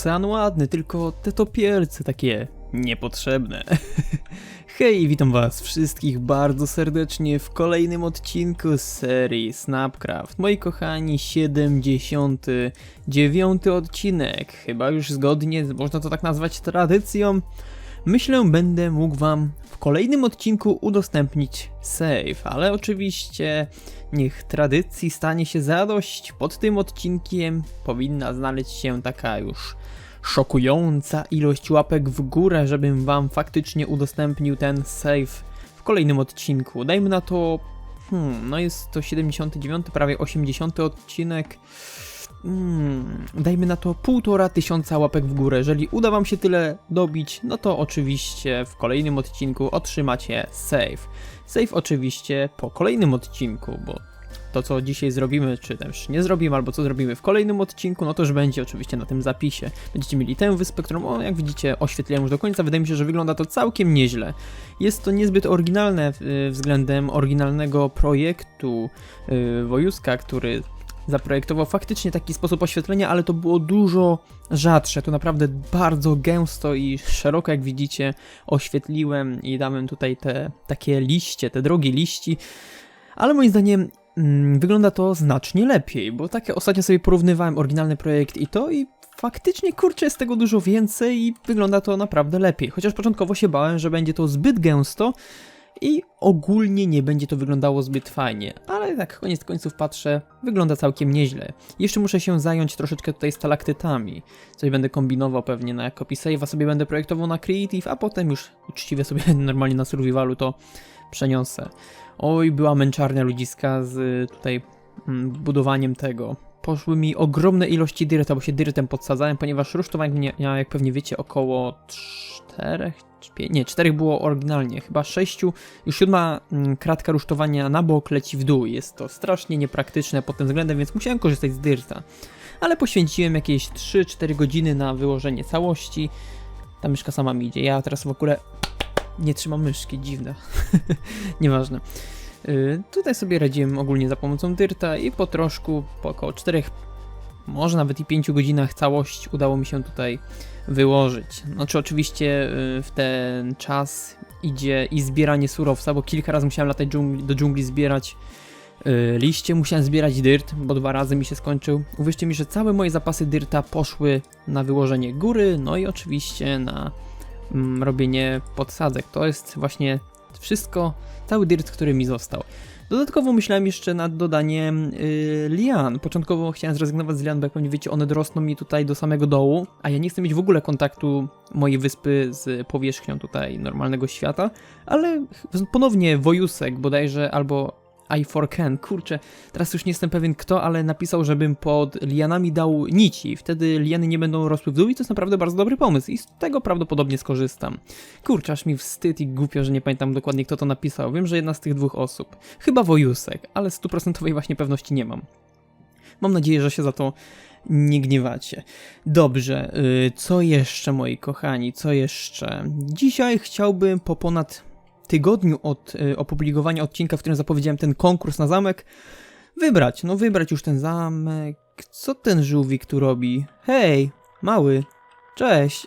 Ocean ładny, tylko te topielce takie niepotrzebne. Hej, witam was wszystkich bardzo serdecznie w kolejnym odcinku z serii Snapcraft. Moi kochani, 79 odcinek, chyba już zgodnie, można to tak nazwać tradycją. Myślę, będę mógł wam w kolejnym odcinku udostępnić save, ale oczywiście niech tradycji stanie się zadość. Pod tym odcinkiem powinna znaleźć się taka już szokująca ilość łapek w górę, żebym wam faktycznie udostępnił ten save w kolejnym odcinku. Dajmy na to, hmm, no jest to 79, prawie 80 odcinek. Hmm, dajmy na to półtora tysiąca łapek w górę. Jeżeli uda wam się tyle dobić, no to oczywiście w kolejnym odcinku otrzymacie save. Save oczywiście po kolejnym odcinku, bo to co dzisiaj zrobimy, czy też nie zrobimy, albo co zrobimy w kolejnym odcinku, no to już będzie oczywiście na tym zapisie. Będziecie mieli tę wyspę, którą, o, jak widzicie, oświetliłem już do końca. Wydaje mi się, że wygląda to całkiem nieźle. Jest to niezbyt oryginalne y, względem oryginalnego projektu y, Wojuska, który zaprojektował faktycznie taki sposób oświetlenia, ale to było dużo rzadsze. To naprawdę bardzo gęsto i szeroko, jak widzicie, oświetliłem i dałem tutaj te takie liście, te drogie liści. Ale moim zdaniem mm, wygląda to znacznie lepiej, bo takie ostatnio sobie porównywałem oryginalny projekt i to i faktycznie kurczę jest tego dużo więcej i wygląda to naprawdę lepiej. Chociaż początkowo się bałem, że będzie to zbyt gęsto i ogólnie nie będzie to wyglądało zbyt fajnie, ale tak koniec końców patrzę, wygląda całkiem nieźle. Jeszcze muszę się zająć troszeczkę tutaj stalaktytami. Coś będę kombinował pewnie na copy save'a, sobie będę projektował na creative, a potem już uczciwie sobie normalnie na survivalu to przeniosę. Oj, była męczarnia ludziska z tutaj mm, budowaniem tego. Poszły mi ogromne ilości dyrta, bo się dyrtem podsadzałem, ponieważ rusztowań miała, jak pewnie wiecie, około czterech, czy pięć, nie, czterech było oryginalnie, chyba sześciu, już siódma mm, kratka rusztowania na bok leci w dół. Jest to strasznie niepraktyczne pod tym względem, więc musiałem korzystać z dyrta. Ale poświęciłem jakieś 3-4 godziny na wyłożenie całości. Ta myszka sama mi idzie. Ja teraz w ogóle nie trzymam myszki, dziwne. Nieważne. Yy, tutaj sobie radziłem ogólnie za pomocą dyrta i po troszku, po około 4, może nawet i 5 godzinach całość udało mi się tutaj wyłożyć. Znaczy oczywiście yy, w ten czas idzie i zbieranie surowca, bo kilka razy musiałem latać dżungli, do dżungli zbierać yy, liście, musiałem zbierać dyrt, bo dwa razy mi się skończył. Uwierzcie mi, że całe moje zapasy dyrta poszły na wyłożenie góry, no i oczywiście na mm, robienie podsadzek. To jest właśnie wszystko, cały dirt, który mi został. Dodatkowo myślałem jeszcze nad dodaniem yy, lian. Początkowo chciałem zrezygnować z lian, bo jak pewnie wiecie, one dorosną mi tutaj do samego dołu, a ja nie chcę mieć w ogóle kontaktu mojej wyspy z powierzchnią tutaj normalnego świata, ale ponownie Wojusek bodajże albo i4Ken, kurczę, teraz już nie jestem pewien kto, ale napisał, żebym pod lianami dał nici, wtedy liany nie będą rosły w dół i to jest naprawdę bardzo dobry pomysł i z tego prawdopodobnie skorzystam. Kurczę, aż mi wstyd i głupio, że nie pamiętam dokładnie kto to napisał, wiem, że jedna z tych dwóch osób, chyba Wojusek, ale stuprocentowej właśnie pewności nie mam. Mam nadzieję, że się za to nie gniewacie. Dobrze, yy, co jeszcze moi kochani, co jeszcze? Dzisiaj chciałbym po ponad tygodniu od y, opublikowania odcinka, w którym zapowiedziałem ten konkurs na zamek, wybrać, no wybrać już ten zamek. Co ten żółwik tu robi? Hej, mały, cześć.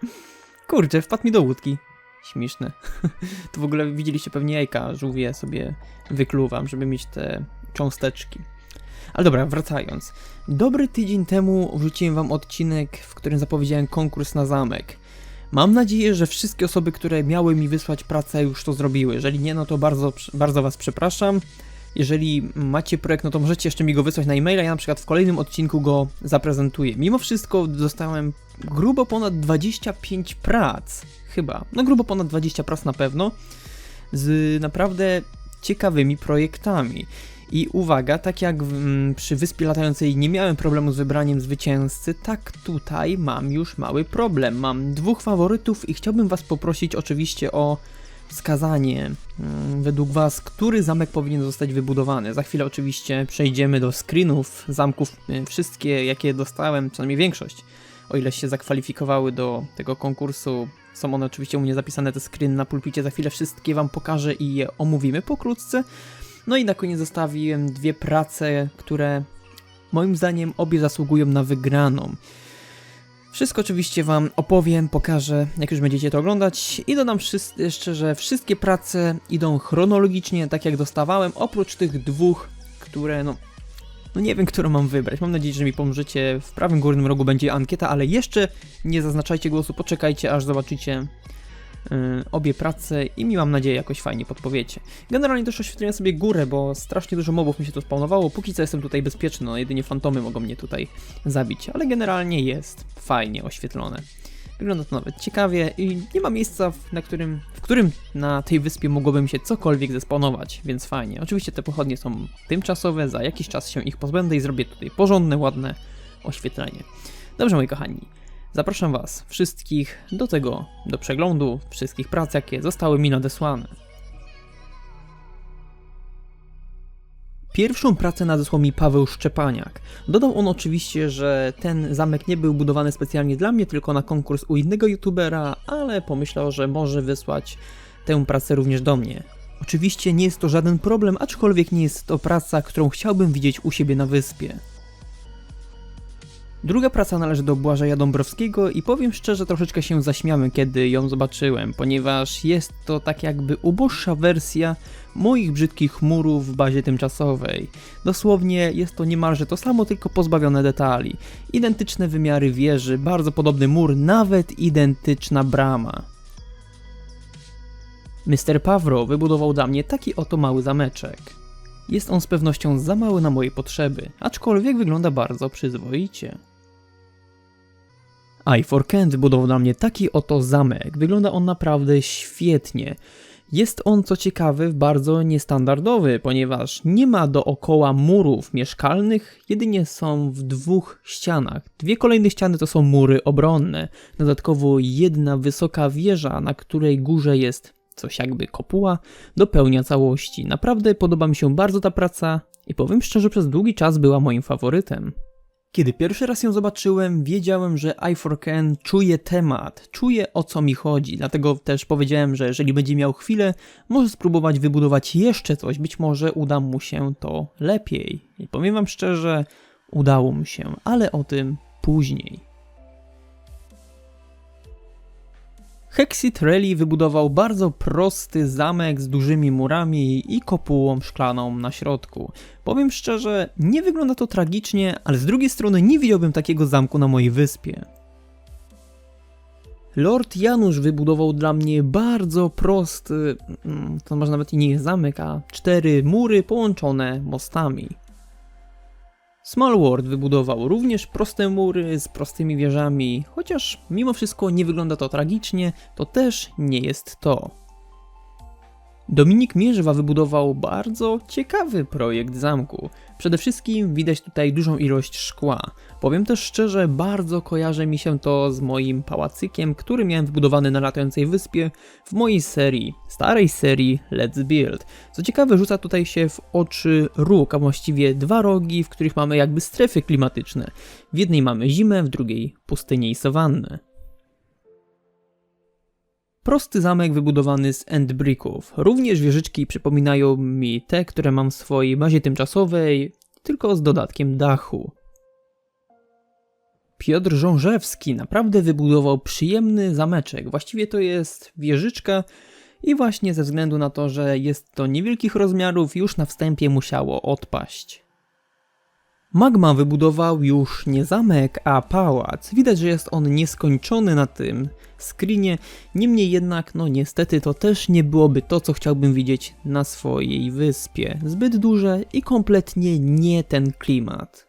Kurczę, wpadł mi do łódki. Śmieszne. to w ogóle widzieliście pewnie jajka, żółwie sobie wykluwam, żeby mieć te cząsteczki. Ale dobra, wracając. Dobry tydzień temu wrzuciłem wam odcinek, w którym zapowiedziałem konkurs na zamek. Mam nadzieję, że wszystkie osoby, które miały mi wysłać pracę, już to zrobiły. Jeżeli nie, no to bardzo, bardzo Was przepraszam. Jeżeli macie projekt, no to możecie jeszcze mi go wysłać na e-maila, ja na przykład w kolejnym odcinku go zaprezentuję. Mimo wszystko dostałem grubo ponad 25 prac, chyba, no grubo ponad 20 prac na pewno, z naprawdę ciekawymi projektami. I uwaga, tak jak w, m, przy Wyspie Latającej nie miałem problemu z wybraniem zwycięzcy, tak tutaj mam już mały problem. Mam dwóch faworytów i chciałbym Was poprosić oczywiście o wskazanie m, według Was, który zamek powinien zostać wybudowany. Za chwilę oczywiście przejdziemy do screenów zamków, y, wszystkie jakie dostałem, przynajmniej większość, o ile się zakwalifikowały do tego konkursu. Są one oczywiście u mnie zapisane, te screeny na pulpicie, za chwilę wszystkie Wam pokażę i je omówimy pokrótce. No i na koniec zostawiłem dwie prace, które moim zdaniem obie zasługują na wygraną. Wszystko oczywiście wam opowiem, pokażę, jak już będziecie to oglądać i dodam jeszcze, że wszystkie prace idą chronologicznie, tak jak dostawałem, oprócz tych dwóch, które no... No nie wiem, którą mam wybrać. Mam nadzieję, że mi pomożecie. W prawym górnym rogu będzie ankieta, ale jeszcze nie zaznaczajcie głosu, poczekajcie aż zobaczycie obie prace i mi mam nadzieję jakoś fajnie podpowiecie. Generalnie też oświetliłem sobie górę, bo strasznie dużo mobów mi się tu spawnowało. Póki co jestem tutaj bezpieczny, no jedynie fantomy mogą mnie tutaj zabić, ale generalnie jest fajnie oświetlone. Wygląda to nawet ciekawie i nie ma miejsca, na którym, w którym na tej wyspie mogłoby mi się cokolwiek zespawnować, więc fajnie. Oczywiście te pochodnie są tymczasowe, za jakiś czas się ich pozbędę i zrobię tutaj porządne, ładne oświetlenie. Dobrze, moi kochani, zapraszam Was wszystkich do tego, do przeglądu wszystkich prac, jakie zostały mi nadesłane. Pierwszą pracę nadesłał mi Paweł Szczepaniak. Dodał on oczywiście, że ten zamek nie był budowany specjalnie dla mnie, tylko na konkurs u innego youtubera, ale pomyślał, że może wysłać tę pracę również do mnie. Oczywiście nie jest to żaden problem, aczkolwiek nie jest to praca, którą chciałbym widzieć u siebie na wyspie. Druga praca należy do Błażeja Dąbrowskiego i powiem szczerze, troszeczkę się zaśmiałem, kiedy ją zobaczyłem, ponieważ jest to tak jakby uboższa wersja moich brzydkich murów w bazie tymczasowej. Dosłownie jest to niemalże to samo, tylko pozbawione detali. Identyczne wymiary wieży, bardzo podobny mur, nawet identyczna brama. Mr. Pawro wybudował dla mnie taki oto mały zameczek. Jest on z pewnością za mały na moje potrzeby, aczkolwiek wygląda bardzo przyzwoicie. I Kent wybudował dla mnie taki oto zamek. Wygląda on naprawdę świetnie. Jest on, co ciekawe, bardzo niestandardowy, ponieważ nie ma dookoła murów mieszkalnych, jedynie są w dwóch ścianach. Dwie kolejne ściany to są mury obronne. Dodatkowo jedna wysoka wieża, na której górze jest coś jakby kopuła, dopełnia całości. Naprawdę podoba mi się bardzo ta praca i powiem szczerze, przez długi czas była moim faworytem. Kiedy pierwszy raz ją zobaczyłem, wiedziałem, że i4Ken czuje temat, czuje o co mi chodzi, dlatego też powiedziałem, że jeżeli będzie miał chwilę, może spróbować wybudować jeszcze coś, być może uda mu się to lepiej. I powiem wam szczerze, udało mu się, ale o tym później. Hexit Rally wybudował bardzo prosty zamek z dużymi murami i kopułą szklaną na środku. Powiem szczerze, nie wygląda to tragicznie, ale z drugiej strony nie widziałbym takiego zamku na mojej wyspie. Lord Janusz wybudował dla mnie bardzo prosty, mm, to może nawet i nie jest zamek, a cztery mury połączone mostami. Small World wybudował również proste mury z prostymi wieżami, chociaż mimo wszystko nie wygląda to tragicznie, to też nie jest to. Dominik Mierzywa wybudował bardzo ciekawy projekt zamku. Przede wszystkim widać tutaj dużą ilość szkła. Powiem też szczerze, bardzo kojarzy mi się to z moim pałacykiem, który miałem wybudowany na latającej wyspie w mojej serii, starej serii Let's Build. Co ciekawe, rzuca tutaj się w oczy róg, a właściwie dwa rogi, w których mamy jakby strefy klimatyczne. W jednej mamy zimę, w drugiej pustynię i sawannę. Prosty zamek wybudowany z endbricków. Również wieżyczki przypominają mi te, które mam w swojej bazie tymczasowej, tylko z dodatkiem dachu. Piotr Żążewski naprawdę wybudował przyjemny zameczek. Właściwie to jest wieżyczka i właśnie ze względu na to, że jest to niewielkich rozmiarów, już na wstępie musiało odpaść. Magma wybudował już nie zamek, a pałac. Widać, że jest on nieskończony na tym screenie, niemniej jednak, no niestety to też nie byłoby to, co chciałbym widzieć na swojej wyspie. Zbyt duże i kompletnie nie ten klimat.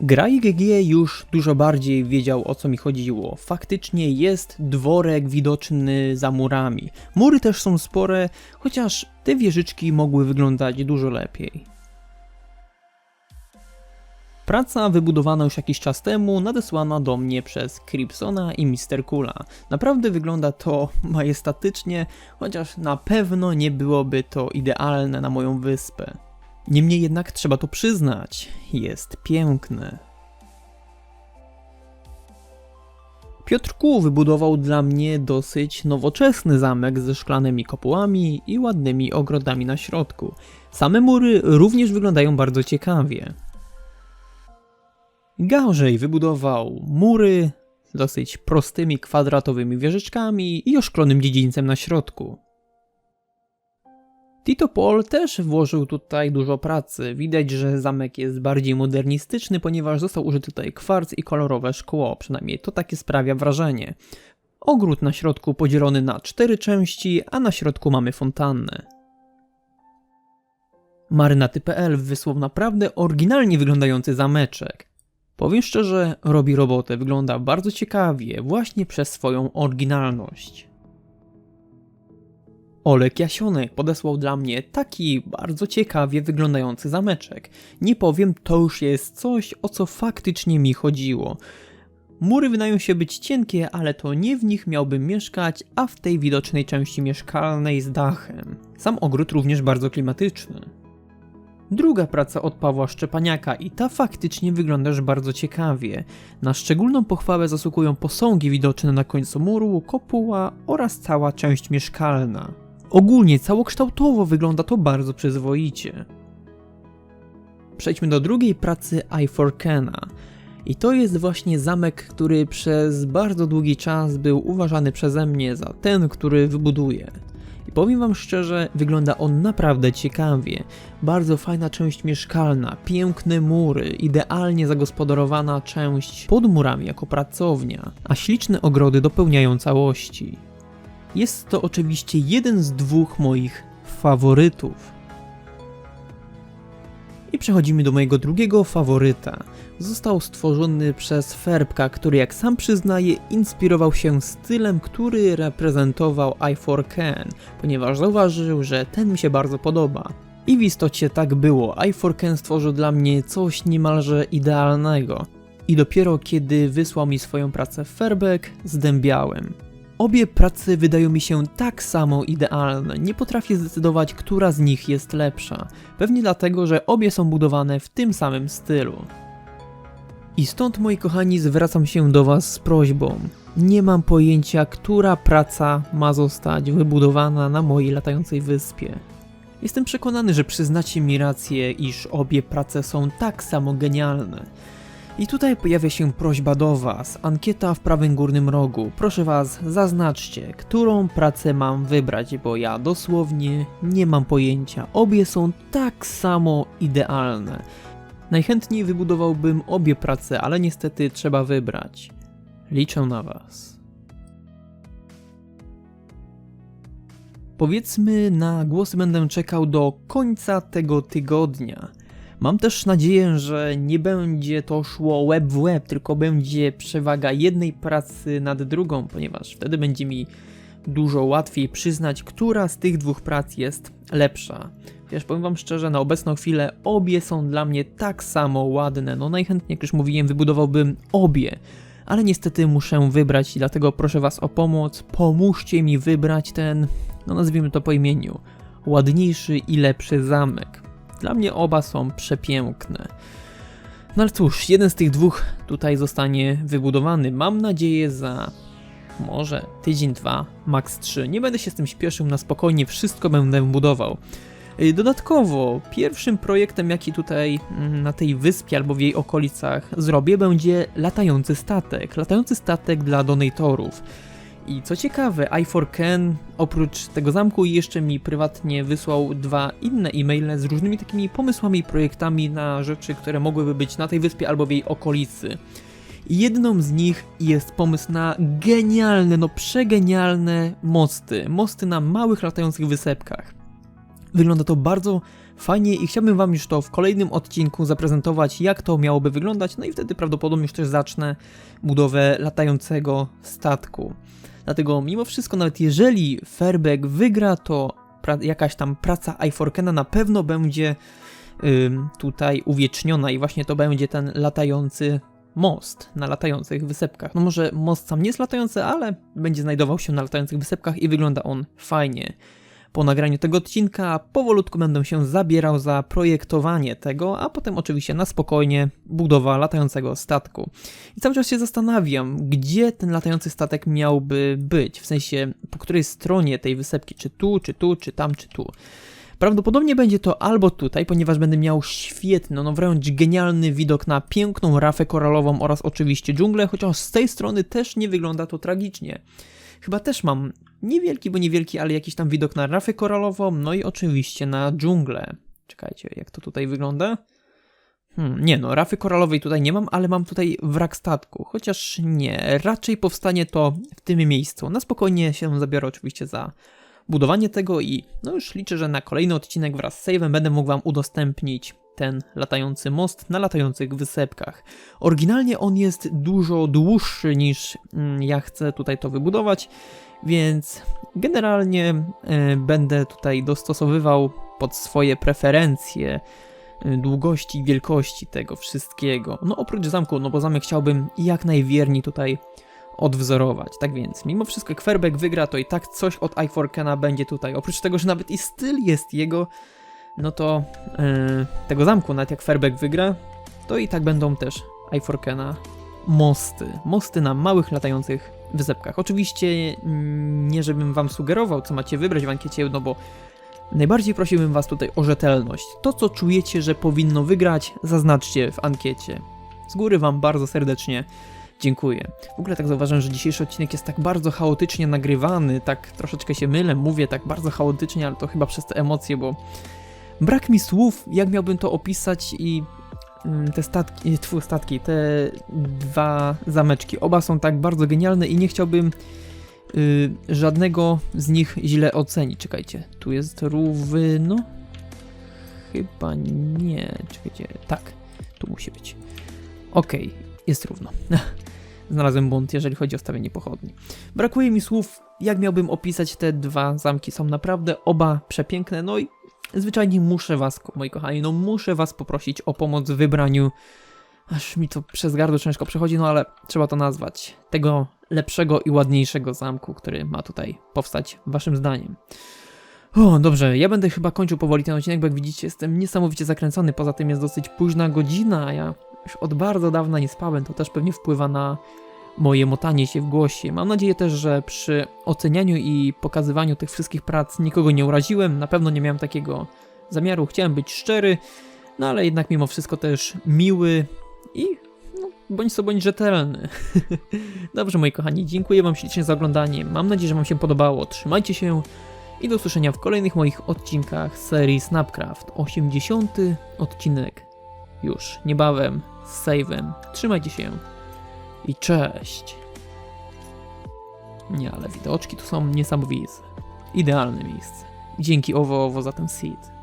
Gra GG już dużo bardziej wiedział o co mi chodziło. Faktycznie jest dworek widoczny za murami. Mury też są spore, chociaż te wieżyczki mogły wyglądać dużo lepiej. Praca wybudowana już jakiś czas temu, nadesłana do mnie przez Cripsona i Mr. Kula. Naprawdę wygląda to majestatycznie, chociaż na pewno nie byłoby to idealne na moją wyspę. Niemniej jednak trzeba to przyznać, jest piękne. Piotr Kół wybudował dla mnie dosyć nowoczesny zamek ze szklanymi kopułami i ładnymi ogrodami na środku. Same mury również wyglądają bardzo ciekawie. Gorzej wybudował mury z dosyć prostymi kwadratowymi wieżyczkami i oszklonym dziedzińcem na środku. Tito Paul też włożył tutaj dużo pracy. Widać, że zamek jest bardziej modernistyczny, ponieważ został użyty tutaj kwarc i kolorowe szkło, przynajmniej to takie sprawia wrażenie. Ogród na środku podzielony na cztery części, a na środku mamy fontannę. Marynaty.pl wysłał naprawdę oryginalnie wyglądający zameczek. Powiem szczerze, robi robotę, wygląda bardzo ciekawie, właśnie przez swoją oryginalność. Olek Jasionek podesłał dla mnie taki bardzo ciekawie wyglądający zameczek. Nie powiem, to już jest coś, o co faktycznie mi chodziło. Mury wydają się być cienkie, ale to nie w nich miałbym mieszkać, a w tej widocznej części mieszkalnej z dachem. Sam ogród również bardzo klimatyczny. Druga praca od Pawła Szczepaniaka i ta faktycznie wygląda już bardzo ciekawie. Na szczególną pochwałę zasługują posągi widoczne na końcu muru, kopuła oraz cała część mieszkalna. Ogólnie całokształtowo wygląda to bardzo przyzwoicie. Przejdźmy do drugiej pracy I4Kena. I to jest właśnie zamek, który przez bardzo długi czas był uważany przeze mnie za ten, który wybuduję. I powiem wam szczerze, wygląda on naprawdę ciekawie. Bardzo fajna część mieszkalna, piękne mury, idealnie zagospodarowana część pod murami jako pracownia, a śliczne ogrody dopełniają całości. Jest to oczywiście jeden z dwóch moich faworytów. I przechodzimy do mojego drugiego faworyta. Został stworzony przez Ferbka, który jak sam przyznaje inspirował się stylem, który reprezentował i4Ken, ponieważ zauważył, że ten mi się bardzo podoba. I w istocie tak było, i4Ken stworzył dla mnie coś niemalże idealnego. I dopiero kiedy wysłał mi swoją pracę Ferbek, zdębiałem. Obie prace wydają mi się tak samo idealne, nie potrafię zdecydować, która z nich jest lepsza. Pewnie dlatego, że obie są budowane w tym samym stylu. I stąd, moi kochani, zwracam się do Was z prośbą. Nie mam pojęcia, która praca ma zostać wybudowana na mojej latającej wyspie. Jestem przekonany, że przyznacie mi rację, iż obie prace są tak samo genialne. I tutaj pojawia się prośba do Was, ankieta w prawym górnym rogu. Proszę Was, zaznaczcie, którą pracę mam wybrać, bo ja dosłownie nie mam pojęcia. Obie są tak samo idealne. Najchętniej wybudowałbym obie prace, ale niestety trzeba wybrać. Liczę na Was. Powiedzmy, na głosy będę czekał do końca tego tygodnia. Mam też nadzieję, że nie będzie to szło web w web, tylko będzie przewaga jednej pracy nad drugą, ponieważ wtedy będzie mi dużo łatwiej przyznać, która z tych dwóch prac jest lepsza. Wiesz, powiem wam szczerze, na obecną chwilę obie są dla mnie tak samo ładne. No najchętniej, jak już mówiłem, wybudowałbym obie. Ale niestety muszę wybrać i dlatego proszę was o pomoc. Pomóżcie mi wybrać ten, no nazwijmy to po imieniu, ładniejszy i lepszy zamek. Dla mnie oba są przepiękne. No ale cóż, jeden z tych dwóch tutaj zostanie wybudowany. Mam nadzieję za może tydzień, dwa, max trzy. Nie będę się z tym śpieszył, na spokojnie wszystko będę budował. Y, Dodatkowo, pierwszym projektem, jaki tutaj mm, na tej wyspie albo w jej okolicach zrobię, będzie latający statek. Latający statek dla donatorów. I co ciekawe, i4Ken oprócz tego zamku jeszcze mi prywatnie wysłał dwa inne e-maile z różnymi takimi pomysłami i projektami na rzeczy, które mogłyby być na tej wyspie albo w jej okolicy. Jedną z nich jest pomysł na genialne, no przegenialne mosty. Mosty na małych latających wysepkach. Wygląda to bardzo fajnie i chciałbym Wam już to w kolejnym odcinku zaprezentować, jak to miałoby wyglądać. No i wtedy prawdopodobnie już też zacznę budowę latającego statku. Dlatego mimo wszystko, nawet jeżeli Fairback wygra, to jakaś tam praca i4Kena na pewno będzie ym, tutaj uwieczniona i właśnie to będzie ten latający most na latających wysepkach. No może most sam nie jest latający, ale będzie znajdował się na latających wysepkach i wygląda on fajnie. Po nagraniu tego odcinka powolutku będę się zabierał za projektowanie tego, a potem oczywiście na spokojnie budowa latającego statku. I cały czas się zastanawiam, gdzie ten latający statek miałby być, w sensie po której stronie tej wysepki, czy tu, czy tu, czy tam, czy tu. Prawdopodobnie będzie to albo tutaj, ponieważ będę miał świetny, no wręcz genialny widok na piękną rafę koralową oraz oczywiście dżunglę, chociaż z tej strony też nie wygląda to tragicznie. Chyba też mam niewielki, bo niewielki, ale jakiś tam widok na rafę koralową, no i oczywiście na dżunglę. Czekajcie, jak to tutaj wygląda? Hmm, nie no, rafy koralowej tutaj nie mam, ale mam tutaj wrak statku. Chociaż nie, raczej powstanie to w tym miejscu. Na spokojnie się zabiorę oczywiście za budowanie tego i no już liczę, że na kolejny odcinek wraz z save'em będę mógł wam udostępnić ten latający most na latających wysepkach. Oryginalnie on jest dużo dłuższy niż mm, ja chcę tutaj to wybudować, więc generalnie e, będę tutaj dostosowywał pod swoje preferencje y, długości i wielkości tego wszystkiego. No oprócz zamku, no bo zamek chciałbym jak najwierniej tutaj odwzorować. Tak więc, mimo wszystko Fairback wygra, to i tak coś od i4Kena będzie tutaj. Oprócz tego, że nawet i styl jest jego, no to yy, tego zamku, nawet jak Fairback wygra, to i tak będą też i4Kena mosty. Mosty na małych, latających wysepkach. Oczywiście mm, nie żebym wam sugerował, co macie wybrać w ankiecie, no bo Najbardziej prosiłbym Was tutaj o rzetelność. To, co czujecie, że powinno wygrać, zaznaczcie w ankiecie. Z góry Wam bardzo serdecznie dziękuję. W ogóle tak zauważam, że dzisiejszy odcinek jest tak bardzo chaotycznie nagrywany, tak troszeczkę się mylę, mówię tak bardzo chaotycznie, ale to chyba przez te emocje, bo brak mi słów, jak miałbym to opisać i mm, te statki, statki, te dwa zameczki, oba są tak bardzo genialne i nie chciałbym y, żadnego z nich źle ocenić. Czekajcie, tu jest równo? Chyba nie. Czekajcie, tak, tu musi być. Okej, jest równo. Znalazłem błąd, jeżeli chodzi o stawienie pochodni. Brakuje mi słów, jak miałbym opisać te dwa zamki. Są naprawdę oba przepiękne, no i zwyczajnie muszę was, moi kochani, no muszę was poprosić o pomoc w wybraniu aż mi to przez gardło ciężko przechodzi, no ale trzeba to nazwać. Tego lepszego i ładniejszego zamku, który ma tutaj powstać, waszym zdaniem. O, dobrze, ja będę chyba kończył powoli ten odcinek, bo jak widzicie jestem niesamowicie zakręcony, poza tym jest dosyć późna godzina, a ja już od bardzo dawna nie spałem, to też pewnie wpływa na moje motanie się w głosie. Mam nadzieję też, że przy ocenianiu i pokazywaniu tych wszystkich prac nikogo nie uraziłem, na pewno nie miałem takiego zamiaru, chciałem być szczery, no ale jednak mimo wszystko też miły i no, bądź co bądź rzetelny. Dobrze moi kochani, dziękuję wam ślicznie za oglądanie, mam nadzieję, że wam się podobało, trzymajcie się i do usłyszenia w kolejnych moich odcinkach serii Snapcraft. 80 odcinek już niebawem z save'em. Trzymajcie się i cześć. Nie, ale widoczki tu są niesamowite. Idealne miejsce. Dzięki owo, owo za ten seed.